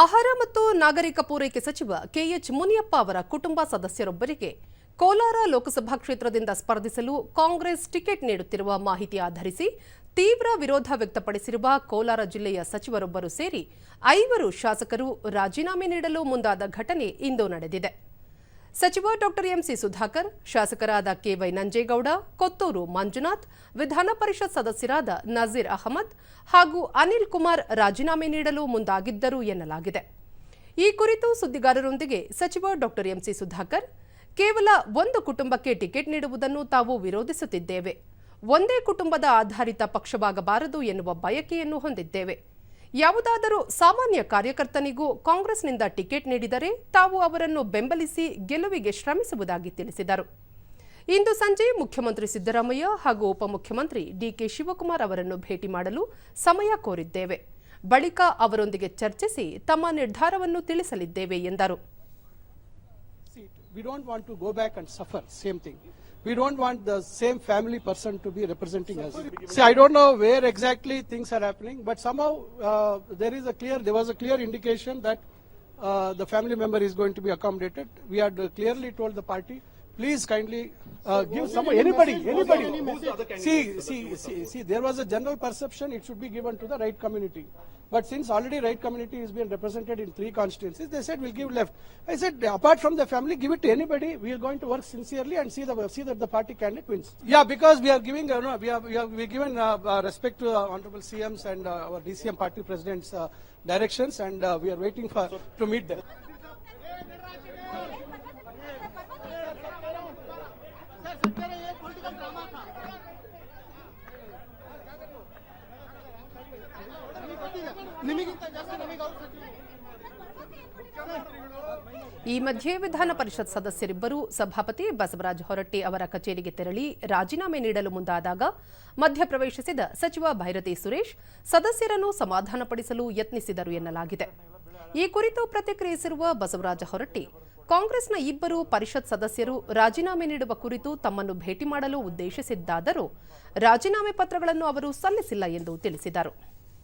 ಆಹಾರ ಮತ್ತು ನಾಗರಿಕ ಪೂರೈಕೆ ಸಚಿವ ಕೆಎಚ್ ಮುನಿಯಪ್ಪ ಅವರ ಕುಟುಂಬ ಸದಸ್ಯರೊಬ್ಬರಿಗೆ ಕೋಲಾರ ಲೋಕಸಭಾ ಕ್ಷೇತ್ರದಿಂದ ಸ್ಪರ್ಧಿಸಲು ಕಾಂಗ್ರೆಸ್ ಟಿಕೆಟ್ ನೀಡುತ್ತಿರುವ ಮಾಹಿತಿ ಆಧರಿಸಿ ತೀವ್ರ ವಿರೋಧ ವ್ಯಕ್ತಪಡಿಸಿರುವ ಕೋಲಾರ ಜಿಲ್ಲೆಯ ಸಚಿವರೊಬ್ಬರು ಸೇರಿ ಐವರು ಶಾಸಕರು ರಾಜೀನಾಮೆ ನೀಡಲು ಮುಂದಾದ ಘಟನೆ ಇಂದು ನಡೆದಿದೆ. ಸಚಿವ ಡಾಕ್ಟರ್ ಎಂಸಿ ಸುಧಾಕರ್, ಶಾಸಕರಾದ ಕೆವೈ ನಂಜೇಗೌಡ, ಕೊತ್ತೂರು ಮಂಜುನಾಥ್, ವಿಧಾನ ಪರಿಷತ್ ಸದಸ್ಯರಾದ ನಜೀರ್ ಅಹಮದ್ ಹಾಗೂ ಅನಿಲ್ ಕುಮಾರ್ ರಾಜೀನಾಮೆ ನೀಡಲು ಮುಂದಾಗಿದ್ದರು ಎನ್ನಲಾಗಿದೆ. ಈ ಕುರಿತು ಸುದ್ದಿಗಾರರೊಂದಿಗೆ ಸಚಿವ ಡಾಕ್ಟರ್ ಎಂಸಿ ಸುಧಾಕರ್, ಕೇವಲ ಒಂದು ಕುಟುಂಬಕ್ಕೆ ಟಿಕೆಟ್ ನೀಡುವುದನ್ನು ತಾವು ವಿರೋಧಿಸುತ್ತಿದ್ದೇವೆ. ಒಂದೇ ಕುಟುಂಬದ ಆಧಾರಿತ ಪಕ್ಷವಾಗಬಾರದು ಎನ್ನುವ ಬಯಕೆಯನ್ನು ಹೊಂದಿದ್ದೇವೆ. ಯಾವುದಾದರೂ ಸಾಮಾನ್ಯ ಕಾರ್ಯಕರ್ತನಿಗೂ ಕಾಂಗ್ರೆಸ್ನಿಂದ ಟಿಕೆಟ್ ನೀಡಿದರೆ ತಾವು ಅವರನ್ನು ಬೆಂಬಲಿಸಿ ಗೆಲುವಿಗೆ ಶ್ರಮಿಸುವುದಾಗಿ ತಿಳಿಸಿದರು. ಇಂದು ಸಂಜೆ ಮುಖ್ಯಮಂತ್ರಿ ಸಿದ್ದರಾಮಯ್ಯ ಹಾಗೂ ಉಪಮುಖ್ಯಮಂತ್ರಿ ಡಿಕೆ ಶಿವಕುಮಾರ್ ಅವರನ್ನು ಭೇಟಿ ಮಾಡಲು ಸಮಯ ಕೋರಿದ್ದೇವೆ. ಬಳಿಕ ಅವರೊಂದಿಗೆ ಚರ್ಚಿಸಿ ತಮ್ಮ ನಿರ್ಧಾರವನ್ನು ತಿಳಿಸಲಿದ್ದೇವೆ ಎಂದರು. See, we don't want to go back and suffer, same thing. We don't want the same family person to be representing us. See, I don't know where exactly things are happening, but somehow uh, there is a clear, there was a clear indication that uh, the family member is going to be accommodated. We had clearly told the party, please kindly uh, give some anybody, anybody. See, see, see, see, there was a general perception it should be given to the right community. But since already right community is being represented in three constituencies, they said we'll give left. I said apart from the family, give it to anybody. We are going to work sincerely and see the see that the party candidate wins. Yeah, because we are giving uh, no, we are we are we given uh, uh, respect to uh, honorable CMs and uh, our DCM party presidents uh, directions, and uh, we are waiting for to meet them. ಈ ಮಧ್ಯೆ ವಿಧಾನ ಪರಿಷತ್ ಸದಸ್ಯರಿಬ್ಬರು ಸಭಾಪತಿ ಬಸವರಾಜ ಹೊರಟ್ಟಿ ಅವರ ಕಚೇರಿಗೆ ತೆರಳಿ ರಾಜೀನಾಮೆ ನೀಡಲು ಮುಂದಾದಾಗ ಮಧ್ಯಪ್ರವೇಶಿಸಿದ ಸಚಿವ ಭೈರತಿ ಸುರೇಶ್ ಸದಸ್ಯರನ್ನು ಸಮಾಧಾನಪಡಿಸಲು ಯತ್ನಿಸಿದರು ಎನ್ನಲಾಗಿದೆ. ಈ ಕುರಿತು ಪ್ರತಿಕ್ರಿಯಿಸಿರುವ ಬಸವರಾಜ ಹೊರಟ್ಟಿ, ಕಾಂಗ್ರೆಸ್ನ ಇಬ್ಬರು ಪರಿಷತ್ ಸದಸ್ಯರು ರಾಜೀನಾಮೆ ನೀಡುವ ಕುರಿತು ತಮ್ಮನ್ನು ಭೇಟಿ ಮಾಡಲು ಉದ್ದೇಶಿಸಿದ್ದಾದರೂ ರಾಜೀನಾಮೆ ಪತ್ರಗಳನ್ನು ಅವರು ಸಲ್ಲಿಸಿಲ್ಲ ಎಂದು ತಿಳಿಸಿದರು.